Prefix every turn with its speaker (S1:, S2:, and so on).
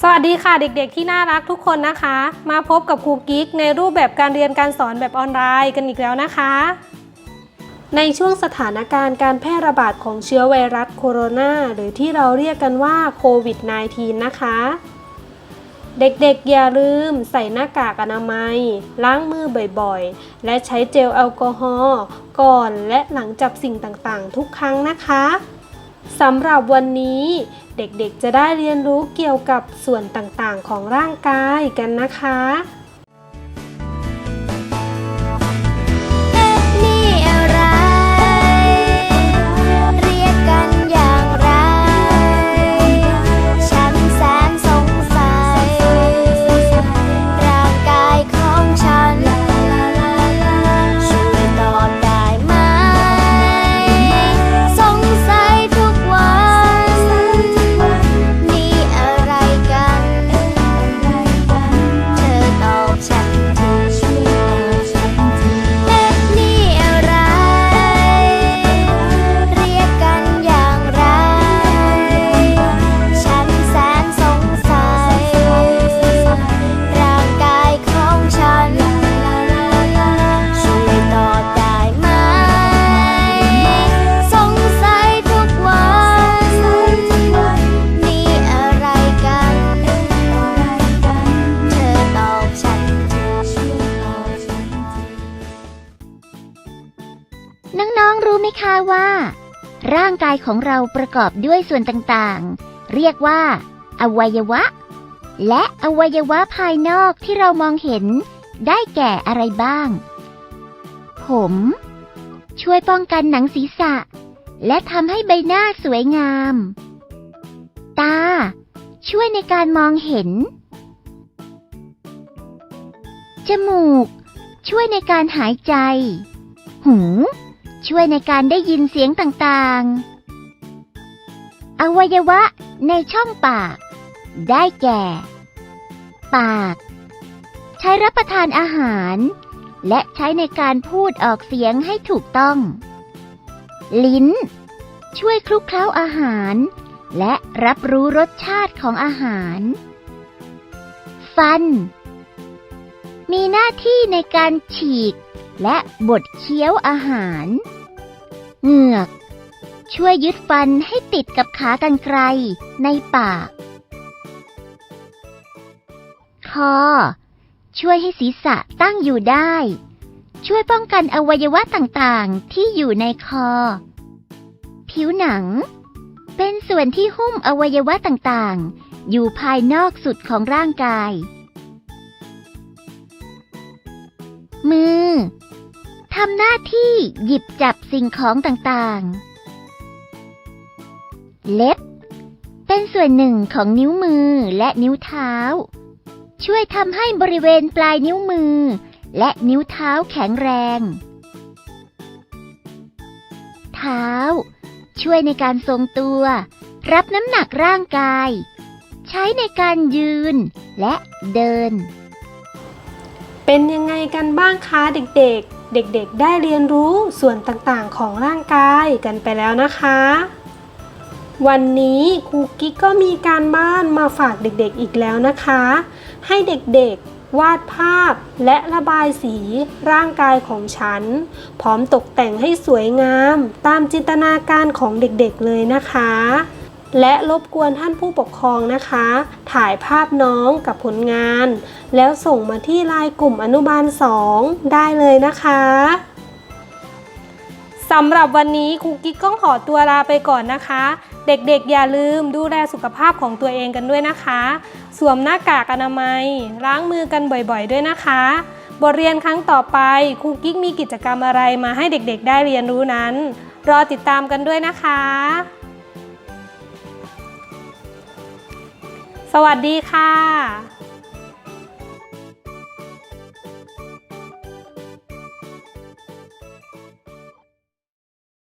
S1: สวัสดีค่ะเด็กๆที่น่ารักทุกคนนะคะ มาพบกับครูกิ๊กในรูปแบบการเรียนการสอนแบบออนไลน์กันอีกแล้วนะคะ ในช่วงสถานการณ์การแพร่ระบาดของเชื้อไวรัสโคโรนาหรือที่เราเรียกกันว่าโควิด -19 นะคะ เด็กๆอย่าลืมใส่หน้ากากอนามัย ล้างมือบ่อยๆ และใช้เจลแอลกอฮอล์ก่อนและหลังจับสิ่งต่างๆ ทุกครั้งนะคะ สำหรับวันนี้เด็กๆจะได้เรียนรู้เกี่ยวกับส่วนต่างๆ ของร่างกายกันนะคะ
S2: ร่างกายของเรา
S3: ประกอบด้วยส่วนต่างๆ เรียกว่า อวัยวะ และอวัยวะภายนอกที่เรามองเห็น ได้แก่อะไรบ้าง ผม ช่วยป้องกันหนังศีรษะ และทำให้ใบหน้าสวยงาม ตา ช่วยในการมองเห็น จมูก ช่วยในการหายใจ หู ช่วยในการได้ยินเสียงต่างๆ อวัยวะในช่องปาก ได้แก่ ปาก ใช้รับประทานอาหาร และใช้ในการพูดออกเสียงให้ถูกต้อง ลิ้น ช่วยคลุกเคล้าอาหาร และรับรู้รสชาติของอาหาร ฟัน มีหน้าที่ในการฉีกและบดเคี้ยวอาหาร เหงือก ช่วยยึดฟันให้ติดกับขากรรไกรในปาก คอ ช่วยให้ศีรษะตั้งอยู่ได้ ช่วยป้องกันอวัยวะต่างๆที่อยู่ในคอ ผิวหนัง เป็นส่วนที่หุ้มอวัยวะต่างๆ อยู่ภายนอกสุดของร่างกายำหน้าที่หยิบจับสิ่งของต่างๆ เล็บ เป็นส่วนหนึ่งของนิ้วมือและนิ้วเท้า ช่วยทำให้บริเวณปลายนิ้วมือ และนิ้วเท้าแข็งแรง เท้า ช่วยในการทรงตัว รับน้ำหนักร่างกาย ใช้ในการยืนและเดิน
S1: เป็นยังไงกันบ้างคะเด็กๆ เด็กๆ ได้เรียนรู้ส่วนต่างๆ ของร่างกายกันไปแล้วนะคะ วันนี้ครูกิ๊กก็มีการบ้านมาฝากเด็กๆอีกแล้วนะคะ ให้เด็กๆวาดภาพและระบายสีร่างกายของฉัน พร้อมตกแต่งให้สวยงามตามจินตนาการของเด็กๆเลยนะคะ และรบกวนท่านผู้ปกครองนะคะ ถ่ายภาพน้องกับผลงาน แล้วส่งมาที่ไลน์กลุ่มอนุบาล 2 ได้เลยนะคะสำหรับวันนี้ครูกิ๊กก็ขอตัวลาไปก่อนนะคะ เด็กๆอย่าลืมดูแลสุขภาพของตัวเองกันด้วยนะคะ สวมหน้ากากอนามัย ล้างมือกันบ่อยๆด้วยนะคะ บทเรียนครั้งต่อไปครูกิ๊กมีกิจกรรมอะไรมาให้เด็กๆ ได้เรียนรู้นั้น รอติดตามกันด้วยนะคะ สวัสดีค่ะ